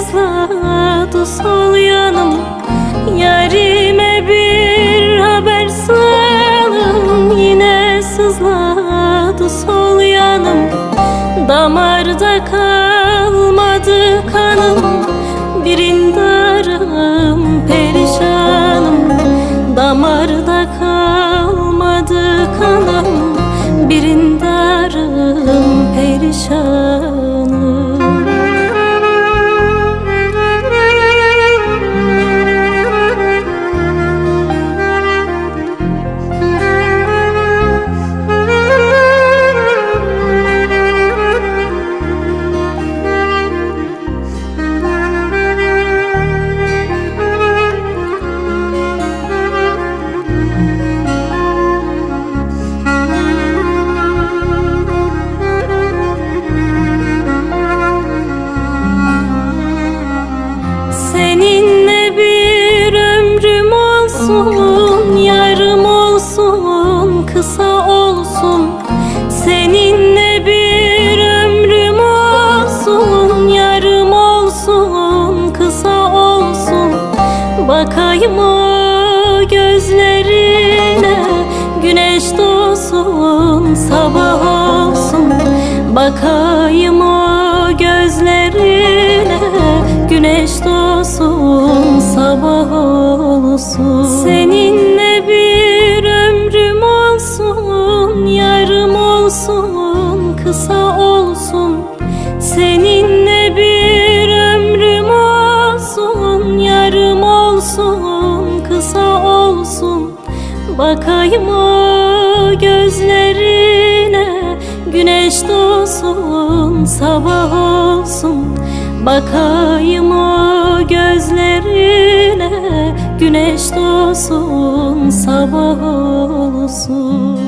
sızladı sol yanım. Yarime bir haber salım Yine sızladı sol yanım. Damarda kalmadı kanım. Birindarım perişanım. Damarda kalmadı kanım. Birindarım perişanım. Bakayım gözlerine. Güneş doğsun, sabah olsun. Bakayım o gözlerine. Güneş doğsun, sabah olsun. Seninle bir ömrüm olsun Yarım olsun, kısa olsun Bakayım o gözlerine Güneş doğsun, sabah olsun. Bakayım o gözlerine Güneş doğsun, sabah olsun